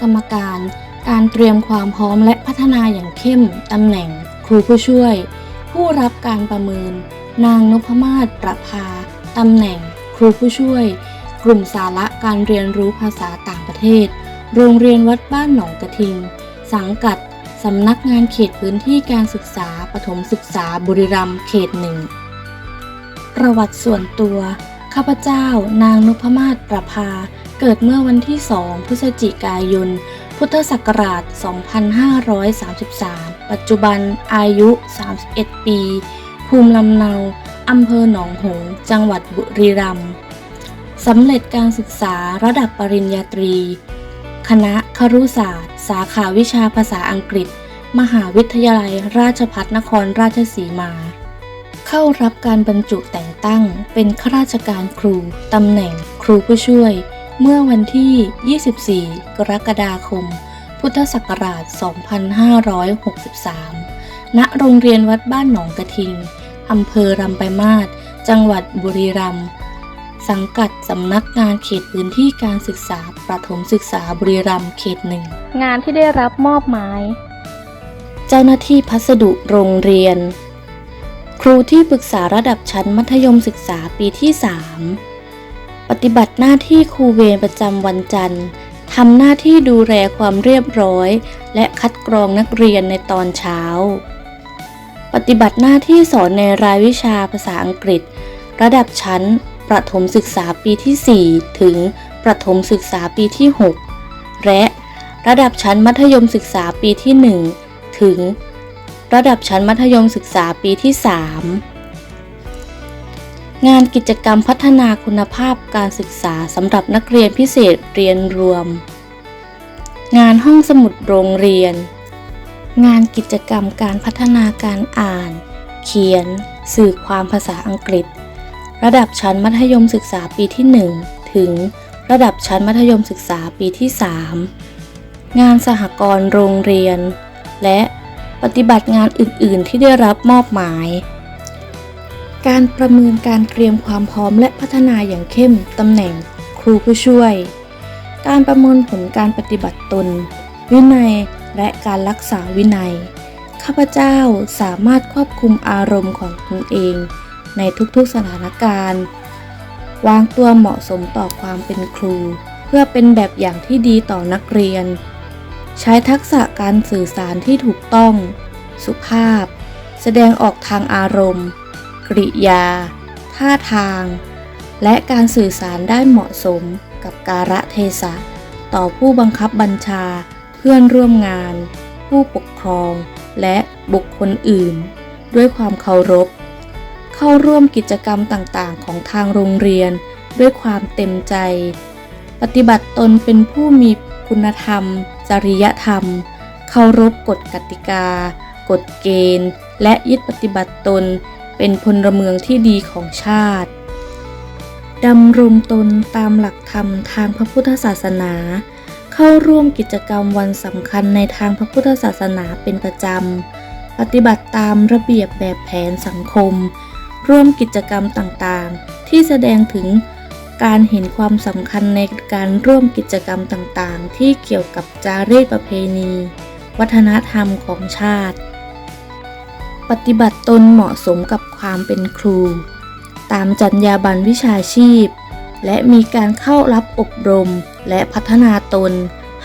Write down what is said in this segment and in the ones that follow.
กรรมการ การเตรียมความพร้อมและพัฒนาอย่างเข้ม ตำแหน่ง ครูผู้ช่วย ผู้รับการประเมิน นางนพมาศประภา ตำแหน่ง ครูผู้ช่วย กลุ่มสาระการเรียนรู้ภาษาต่างประเทศ โรงเรียนวัดบ้านหนองกระทิง สังกัดสำนักงานเขตพื้นที่การศึกษาปฐมศึกษาบุรีรัมย์เขตหนึ่งประวัติส่วนตัว ข้าพเจ้า นางนพมาศประภา เกิดเมื่อวันที่ 2 พฤศจิกายน พุทธศักราช 2533 ปัจจุบันอายุ 31 ปี ภูมิลำเนาอำเภอหนองหงส์จังหวัดบุรีรัมย์สำเร็จการศึกษาระดับปริญญาตรี คณะครุศาสตร์ สาขาวิชาภาษาอังกฤษ มหาวิทยาลัยราชภัฏนครราชสีมา เข้ารับการบรรจุแต่งตั้งเป็นข้าราชการครูตำแหน่งครูผู้ช่วย เมื่อวันที่ 24 กรกฎาคม พุทธศักราช 2563 ณ โรงเรียนวัดบ้านหนองกระทิง อำเภอรำไปมาศ จังหวัดบุรีรัมย์ สังกัดสำนักงานเขตพื้นที่การศึกษาประถมศึกษาบุรีรัมย์เขตหนึ่ง งานที่ได้รับมอบหมาย เจ้าหน้าที่พัสดุโรงเรียน ครูที่ปรึกษาระดับชั้นมัธยมศึกษาปีที่ 3 ปฏิบัติหน้าที่ครูเวรประจำวันจันทร์ทำหน้าที่ดูแลความเรียบร้อย และคัดกรองนักเรียนในตอนเช้า ปฏิบัติหน้าที่สอนในรายวิชาภาษาอังกฤษ ระดับชั้น ประถมศึกษาปีที่ 4 ถึงประถมศึกษาปีที่ 6 และระดับชั้นมัธยมศึกษาปีที่ 1 ถึง ระดับชั้นมัธยมศึกษาปีที่ 3 งานกิจกรรมพัฒนาคุณภาพการศึกษาสำหรับนักเรียนพิเศษเรียนรวม งานห้องสมุดโรงเรียน งานกิจกรรมการพัฒนาการอ่าน เขียน สื่อความภาษาอังกฤษ ระดับชั้นมัธยมศึกษาปีที่ 1 ถึงระดับชั้นมัธยมศึกษาปีที่ 3 งานสหกรณ์โรงเรียน และปฏิบัติงานอื่น ๆ ที่ได้รับมอบหมาย การประเมินการเตรียมความพร้อมและพัฒนาอย่างเข้มตำแหน่งครูผู้ช่วย การประเมินผลการปฏิบัติตน วินัยและการรักษาวินัย ข้าพเจ้าสามารถควบคุมอารมณ์ของตนเอง ในทุกๆสถานการณ์ วางตัวเหมาะสมต่อความเป็นครู เพื่อเป็นแบบอย่างที่ดีต่อนักเรียน ใช้ทักษะการสื่อสารที่ถูกต้อง สุภาพ แสดงออกทางอารมณ์ กริยา ท่าทาง และการสื่อสารได้เหมาะสมกับการะเทศะ ต่อผู้บังคับบัญชา เพื่อนร่วมงาน ผู้ปกครอง และบุคคลอื่น ด้วยความเคารพ เข้าร่วมกิจกรรมต่างๆ ของทางโรงเรียน ด้วยความเต็มใจ ปฏิบัติตนเป็นผู้มีคุณธรรม จริยธรรม เคารพกฎกติกา กฎเกณฑ์ และยึดปฏิบัติตน เป็นพลเมืองที่ดีของชาติดำรงตนตามหลักธรรมทางพระพุทธศาสนา เข้าร่วมกิจกรรมวันสำคัญในทางพระพุทธศาสนาเป็นประจำ ปฏิบัติตามระเบียบแบบแผนสังคม ร่วมกิจกรรมต่างๆ ที่แสดงถึงการเห็นความสำคัญในการร่วมกิจกรรมต่างๆ ที่เกี่ยวกับจารีตประเพณี วัฒนธรรมของชาติ ปฏิบัติตนเหมาะสมกับความเป็นครู ตามจรรยาบรรณวิชาชีพ และมีการเข้ารับอบรมและพัฒนาตน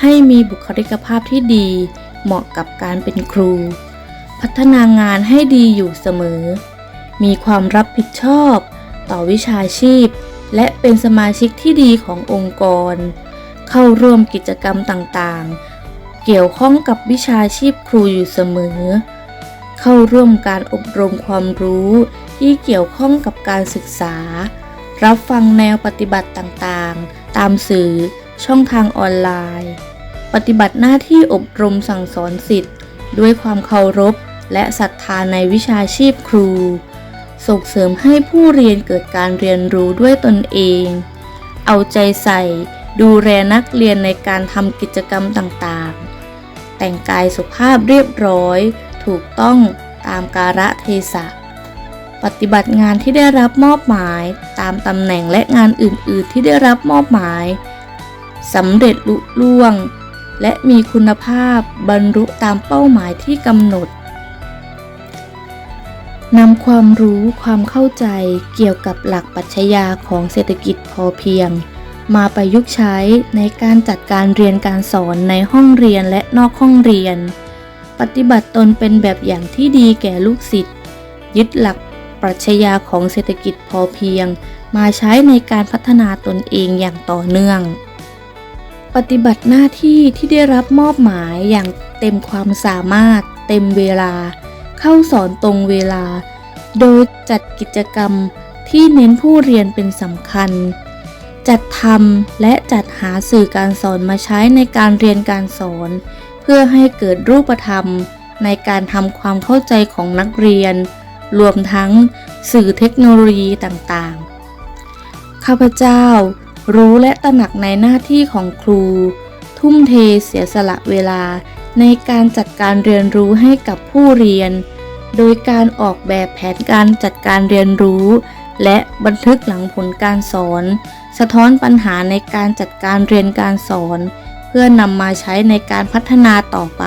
ให้มีบุคลิกภาพที่ดี เหมาะกับการเป็นครู พัฒนางานให้ดีอยู่เสมอ มีความรับผิดชอบ ต่อวิชาชีพ และเป็นสมาชิกที่ดีขององค์กร เข้าร่วมกิจกรรมต่างๆ เกี่ยวข้องกับวิชาชีพครูอยู่เสมอ เข้าร่วมการอบรมความรู้ที่เกี่ยวข้องกับการศึกษา รับฟังแนวปฏิบัติต่างๆ ตามสื่อช่องทางออนไลน์ ปฏิบัติหน้าที่อบรมสั่งสอนสิทธิ์ด้วยความเคารพและศรัทธาในวิชาชีพครู ส่งเสริมให้ผู้เรียนเกิดการเรียนรู้ด้วยตนเอง เอาใจใส่ดูแลนักเรียนในการทำกิจกรรมต่างๆ แต่งกายสุภาพเรียบร้อย ถูกต้องตามกาละเทศะ ปฏิบัติงานที่ได้รับมอบหมาย ตามตำแหน่งและงานอื่น ๆ ที่ได้รับมอบหมายสำเร็จลุล่วง และมีคุณภาพบรรลุตามเป้าหมายที่กำหนดนำความรู้ความเข้าใจเกี่ยวกับหลักปัชญาของเศรษฐกิจพอเพียง มาประยุกต์ใช้ในการจัดการเรียนการสอนในห้องเรียนและนอกห้องเรียน ปฏิบัติตนเป็นแบบอย่างที่ดีแก่ลูกศิษย์ ยึดหลักปรัชญาของเศรษฐกิจพอเพียง มาใช้ในการพัฒนาตนเองอย่างต่อเนื่อง ปฏิบัติหน้าที่ที่ได้รับมอบหมายอย่างเต็มความสามารถ เต็มเวลา เข้าสอนตรงเวลา โดยจัดกิจกรรมที่เน้นผู้เรียนเป็นสำคัญ จัดทำและจัดหาสื่อการสอนมาใช้ในการเรียนการสอน เพื่อให้เกิดรูปธรรมในการทำความเข้าใจของนักเรียน รวมทั้งสื่อเทคโนโลยีต่างๆ ข้าพเจ้ารู้และตระหนักในหน้าที่ของครู ทุ่มเทเสียสละเวลาในการจัดการเรียนรู้ให้กับผู้เรียน โดยการออกแบบแผนการจัดการเรียนรู้ และบันทึกหลังผลการสอน สะท้อนปัญหาในการจัดการเรียนการสอน พื่อนำมาใช้ในการพัฒนาต่อไป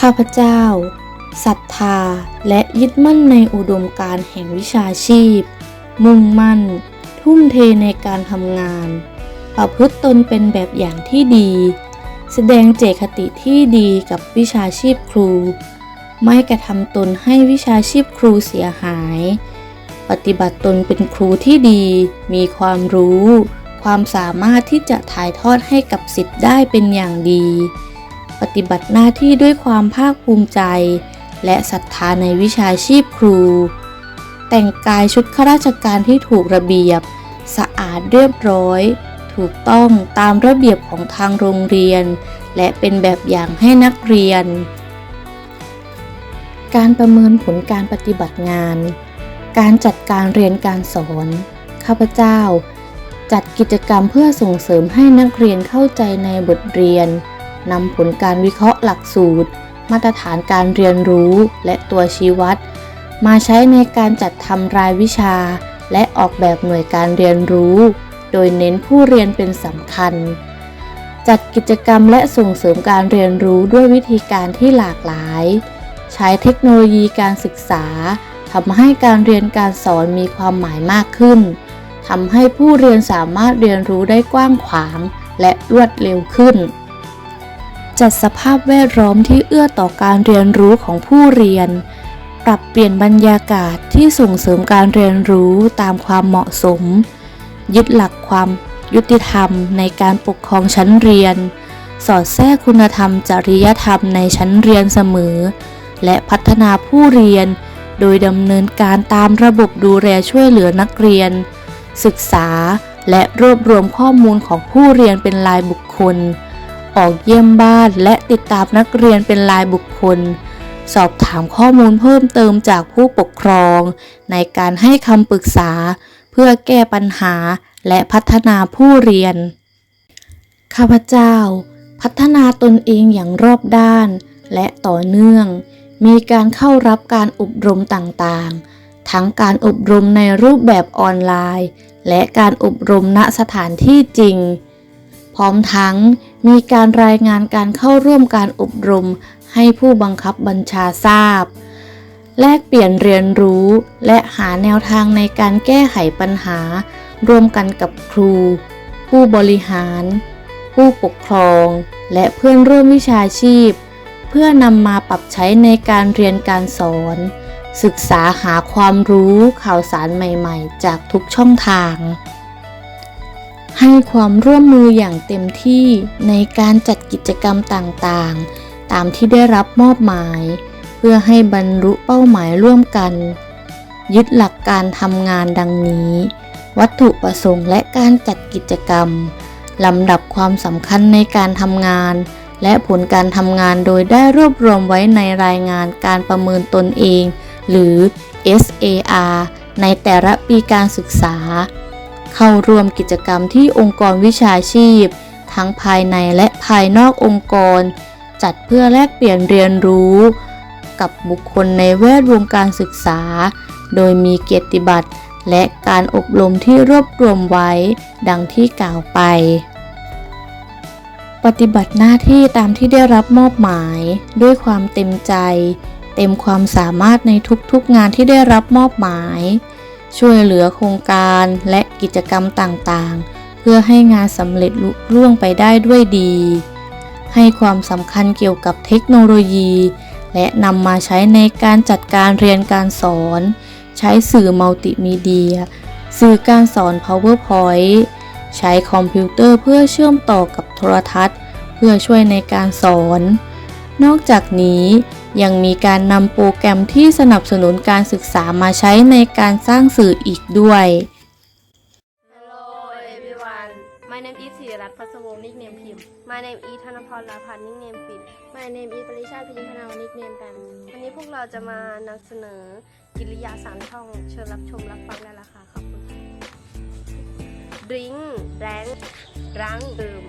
ข้าพเจ้าศรัทธาและยึดมั่นในอุดมการแห่งวิชาชีพ มุ่งมั่น ทุ่มเทในการทำงาน ประพฤติตนเป็นแบบอย่างที่ดี แสดงเจตคติที่ดีกับวิชาชีพครู ไม่กระทำตนให้วิชาชีพครูเสียหาย ปฏิบัติตนเป็นครูที่ดี มีความรู้ ความสามารถที่จะถ่ายทอดให้กับสิทธิ์ได้เป็นอย่างดี ปฏิบัติหน้าที่ด้วยความภาคภูมิใจ และศรัทธาในวิชาชีพครู แต่งกายชุดข้าราชการที่ถูกระเบียบ สะอาดเรียบร้อย ถูกต้องตามระเบียบของทางโรงเรียน และเป็นแบบอย่างให้นักเรียน การประเมินผลการปฏิบัติงาน การจัดการเรียนการสอน ข้าพเจ้า จัดกิจกรรมเพื่อส่งเสริมให้นักเรียนเข้าใจในบทเรียนนำผลการวิเคราะห์หลักสูตร มาตรฐานการเรียนรู้และตัวชี้วัด มาใช้ในการจัดทำรายวิชา และออกแบบหน่วยการเรียนรู้ โดยเน้นผู้เรียนเป็นสำคัญ จัดกิจกรรมและส่งเสริมการเรียนรู้ด้วยวิธีการที่หลากหลาย ใช้เทคโนโลยีการศึกษาทำให้การเรียนการสอนมีความหมายมากขึ้น ทำให้ผู้เรียนสามารถเรียนรู้ได้กว้างขวางและรวดเร็วขึ้น จัดสภาพแวดล้อมที่เอื้อต่อการเรียนรู้ของผู้เรียน ปรับเปลี่ยนบรรยากาศที่ส่งเสริมการเรียนรู้ตามความเหมาะสม ยึดหลักความยุติธรรมในการปกครองชั้นเรียน สอดแทรกคุณธรรมจริยธรรมในชั้นเรียนเสมอ และพัฒนาผู้เรียน โดยดำเนินการตามระบบดูแลช่วยเหลือนักเรียน ศึกษา และรวบรวมข้อมูลของผู้เรียนเป็นรายบุคคล ออกเยี่ยมบ้านและติดตามนักเรียนเป็นรายบุคคล สอบถามข้อมูลเพิ่มเติมจากผู้ปกครอง ในการให้คำปรึกษา เพื่อแก้ปัญหาและพัฒนาผู้เรียน ข้าพเจ้า พัฒนาตนเองอย่างรอบด้าน และต่อเนื่อง มีการเข้ารับการอบรมต่างๆ ทั้งการอบรมในรูปแบบออนไลน์ และการอบรมณสถานที่จริง พร้อมทั้งมีการรายงานการเข้าร่วมการอบรมให้ผู้บังคับบัญชาทราบ แลกเปลี่ยนเรียนรู้ และหาแนวทางในการแก้ไขปัญหา ร่วมกันกับครู ผู้บริหาร ผู้ปกครอง และเพื่อนร่วมวิชาชีพ เพื่อนำมาปรับใช้ในการเรียนการสอน ศึกษาหาความรู้ข่าวสารใหม่ๆ จากทุกช่องทาง ให้ความร่วมมืออย่างเต็มที่ในการจัดกิจกรรมต่างๆ ตามที่ได้รับมอบหมาย เพื่อให้บรรลุเป้าหมายร่วมกัน ยึดหลักการทำงานดังนี้ วัตถุประสงค์และการจัดกิจกรรมลำดับความสำคัญในการทำงานและผลการทำงานโดยได้รวบรวมไว้ในรายงานการประเมินตนเอง หรือ SAR ในแต่ละปีการศึกษา เข้าร่วมกิจกรรมที่องค์กรวิชาชีพ ทั้งภายในและภายนอกองค์กร จัดเพื่อแลกเปลี่ยนเรียนรู้ กับบุคคลในแวดวงการศึกษา โดยมีเกียรติบัตรและการอบรมที่รวบรวมไว้ ดังที่กล่าวไป ปฏิบัติหน้าที่ตามที่ได้รับมอบหมายด้วยความเต็มใจ เต็มความสามารถในทุกๆงานที่ได้รับมอบหมาย ช่วยเหลือโครงการและกิจกรรมต่างๆ เพื่อให้งานสำเร็จลุล่วงไปได้ด้วยดี ให้ความสำคัญเกี่ยวกับเทคโนโลยี และนำมาใช้ในการจัดการเรียนการสอน ใช้สื่อมัลติมีเดีย สื่อการสอน PowerPoint ใช้คอมพิวเตอร์เพื่อเชื่อมต่อกับโทรทัศน์ เพื่อช่วยในการสอน นอกจากนี้ ยังมีการนำโปรแกรมที่สนับสนุนการศึกษามาใช้ในการสร้างสื่ออีกด้วย Hello everyone My name is ศิริรัตน์พัสวงศ์นิกเนมพิมพ์ My name is ธนพรลาพันธ์นิกเนมฟิน My name is ปริชาพิมพนาวนิกเนมแปมวันนี้พวกเราจะมานำเสนอกิริยาสามช่อง เชิญรับชมรับฟังได้และค่ะขอบคุณค่ะ Drink แรงรั้งดื่ม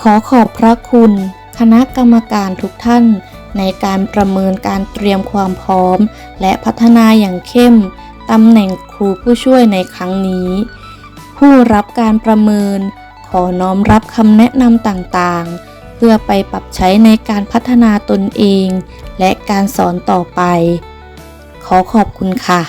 ขอขอบพระคุณ คณะกรรมการทุกท่าน ในการประเมินการเตรียมความพร้อม และพัฒนาอย่างเข้มตำแหน่งครูผู้ช่วยในครั้งนี้ ผู้รับการประเมิน ขอน้อมรับคำแนะนำต่างๆ เพื่อไปปรับใช้ในการพัฒนาตนเอง และการสอนต่อไป ขอขอบคุณค่ะ